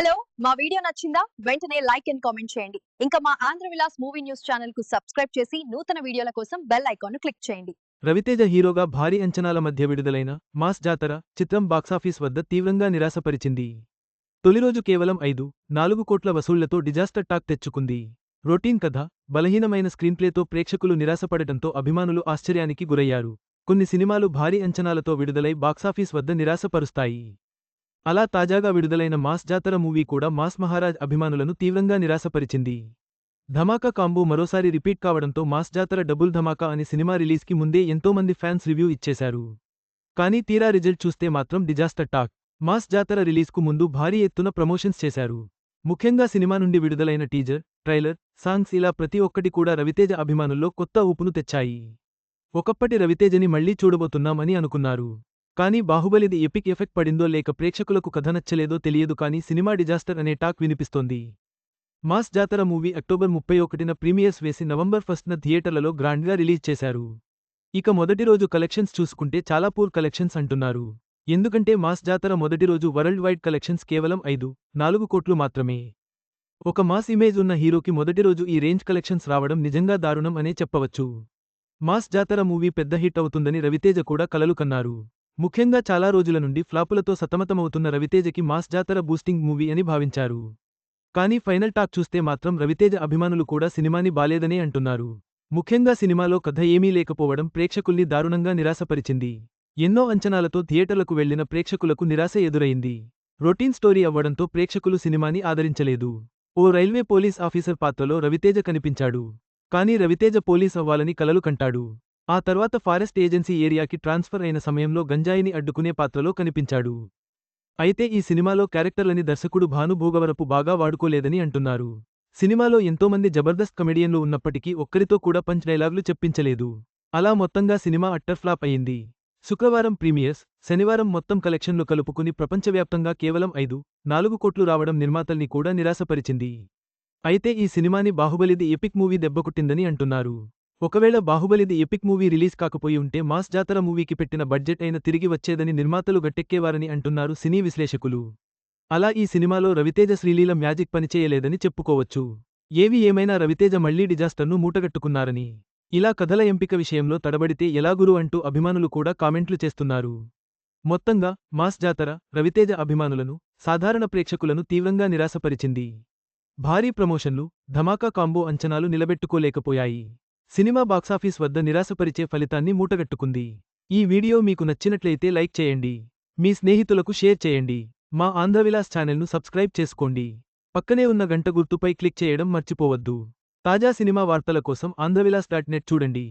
Hello మా video నచ్చిందా? వెంటనే లైక్ అండ్ కామెంట్ చేయండి. ఇంకా మా ఆంధ్ర విలాస్ మూవీ న్యూస్ ఛానల్కు సబ్స్క్రైబ్ చేసి నూతన వీడియోల కోసం బెల్ ఐకాన్ క్లిక్ చేయండి. రవితేజ హీరోగా భారీ అంచనాల మధ్య విడుదలైన మాస్ జాతర చిత్రం బాక్సాఫీస్ వద్ద తీవ్రంగా నిరాశపరిచింది. తొలి రోజు కేవలం ఐదు నాలుగు కోట్ల వసూళ్ళతో డిజాస్టర్ టాక్ తెచ్చుకుంది. రొటీన్ కథ బలహీనమైన స్క్రీన్ప్లేతో ప్రేక్షకులు నిరాశపడటంతో అభిమానులు ఆశ్చర్యానికి గురయ్యారు. కొన్ని సినిమాలు భారీ అంచనాలతో విడుదలై బాక్సాఫీస్ వద్ద నిరాశపరుస్తాయి. అలా తాజాగా విడుదలైన మాస్ జాతర మూవీ కూడా మాస్ మహారాజ్ అభిమానులను తీవ్రంగా నిరాశపరిచింది. ధమాకా కాంబో మరోసారి రిపీట్ కావడంతో మాస్ జాతర డబుల్ ధమాకా అనే సినిమా రిలీజ్కి ముందే ఎంతోమంది ఫ్యాన్స్ రివ్యూ ఇచ్చేశారు. కానీ తీరా రిజల్ట్ చూస్తే మాత్రం డిజాస్టర్ టాక్. మాస్ జాతర రిలీజ్కు ముందు భారీ ఎత్తున ప్రమోషన్స్ చేశారు. ముఖ్యంగా సినిమా నుండి విడుదలైన టీజర్ ట్రైలర్ సాంగ్స్ ఇలా ప్రతి ఒక్కటి కూడా రవితేజ అభిమానుల్లో కొత్త ఊపును తెచ్చాయి. ఒకప్పటి రవితేజని మళ్ళీ చూడబోతున్నామని అనుకున్నారు. కానీ బాహుబలిది ఎపిక్ ఎఫెక్ట్ పడిందో లేక ప్రేక్షకులకు కథ నచ్చలేదో తెలియదు కానీ సినిమా డిజాస్టర్ అనే టాక్ వినిపిస్తోంది. మాస్ జాతర మూవీ అక్టోబర్ ముప్పై ఒకటిన ప్రీమియర్స్ వేసి నవంబర్ ఫస్ట్న థియేటర్లలో గ్రాండ్గా రిలీజ్ చేశారు. ఇక మొదటి రోజు కలెక్షన్స్ చూసుకుంటే చాలా పూర్ కలెక్షన్స్ అంటున్నారు. ఎందుకంటే మాస్ జాతర మొదటి రోజు వరల్డ్ వైడ్ కలెక్షన్స్ కేవలం ఐదు నాలుగు కోట్లు మాత్రమే. ఒక మాస్ ఇమేజ్ ఉన్న హీరోకి మొదటి రోజు ఈ రేంజ్ కలెక్షన్స్ రావడం నిజంగా దారుణం అనే చెప్పవచ్చు. మాస్ జాతర మూవీ పెద్ద హిట్ అవుతుందని రవితేజ కూడా కలలు కన్నారు. ముఖ్యంగా చాలా రోజుల నుండి ఫ్లాపులతో సతమతమవుతున్న రవితేజకి మాస్ జాతర బూస్టింగ్ మూవీ అని భావించారు. కానీ ఫైనల్ టాక్ చూస్తే మాత్రం రవితేజ అభిమానులు కూడా సినిమాని బాలేదనే అంటున్నారు. ముఖ్యంగా సినిమాలో కథ ఏమీ లేకపోవడం ప్రేక్షకుల్ని దారుణంగా నిరాశపరిచింది. ఎన్నో అంచనాలతో థియేటర్లకు వెళ్ళిన ప్రేక్షకులకు నిరాశ ఎదురైంది. రొటీన్ స్టోరీ అవ్వడంతో ప్రేక్షకులు సినిమాని ఆదరించలేదు. ఓ రైల్వే పోలీస్ ఆఫీసర్ పాత్రలో రవితేజ కనిపించాడు. కానీ రవితేజ పోలీస్ అవ్వాలని కలలు కంటాడు. ఆ తర్వాత ఫారెస్ట్ ఏజెన్సీ ఏరియాకి ట్రాన్స్ఫర్ అయిన సమయంలో గంజాయిని అడ్డుకునే పాత్రలో కనిపించాడు. అయితే ఈ సినిమాలో క్యారెక్టర్లని దర్శకుడు భాను భోగవరపు బాగా వాడుకోలేదని అంటున్నారు. సినిమాలో ఎంతోమంది జబర్దస్త్ కమెడియన్లు ఉన్నప్పటికీ ఒక్కరితో కూడా పంచ్ డైలాగులు చెప్పించలేదు. అలా మొత్తంగా సినిమా అట్టర్ ఫ్లాప్ అయింది. శుక్రవారం ప్రీమియర్స్ శనివారం మొత్తం కలెక్షన్లు కలుపుకుని ప్రపంచవ్యాప్తంగా కేవలం ఐదు నాలుగు కోట్లు రావడం నిర్మాతల్ని కూడా నిరాశపరిచింది. అయితే ఈ సినిమాని బాహుబలిది ఎపిక్ మూవీ దెబ్బకొట్టిందని అంటున్నారు. ఒకవేళ బాహుబలిది ఎపిక్ మూవీ రిలీజ్ కాకపోయి ఉంటే మాస్ జాతర మూవీకి పెట్టిన బడ్జెట్ అయిన తిరిగి వచ్చేదని నిర్మాతలు గట్టెక్కేవారని అంటున్నారు సినీ విశ్లేషకులు. అలా ఈ సినిమాలో రవితేజ శ్రీలీల మ్యాజిక్ పనిచేయలేదని చెప్పుకోవచ్చు. ఏవి ఏమైనా రవితేజ మళ్ళీ డిజాస్టర్ను మూటగట్టుకున్నారని. ఇలా కథల ఎంపిక విషయంలో తడబడితే ఎలాగురు అంటూ అభిమానులు కూడా కామెంట్లు చేస్తున్నారు. మొత్తంగా మాస్ జాతర రవితేజ అభిమానులను సాధారణ ప్రేక్షకులను తీవ్రంగా నిరాశపరిచింది. భారీ ప్రమోషన్లు ధమాకా కాంబో అంచనాలు నిలబెట్టుకోలేకపోయాయి. సినిమా బాక్సాఫీస్ వద్ద నిరాశపరిచే ఫలితాన్ని మూటగట్టుకుంది. ఈ వీడియో మీకు నచ్చినట్లయితే లైక్ చేయండి. మీ స్నేహితులకు షేర్ చేయండి. మా ఆంధ్రవిలాస్ ఛానల్ను సబ్స్క్రైబ్ చేసుకోండి. పక్కనే ఉన్న గంట గుర్తుపై క్లిక్ చేయడం మర్చిపోవద్దు. తాజా సినిమా వార్తల కోసం ఆంధ్రవిలాస్ డాట్ నెట్ చూడండి.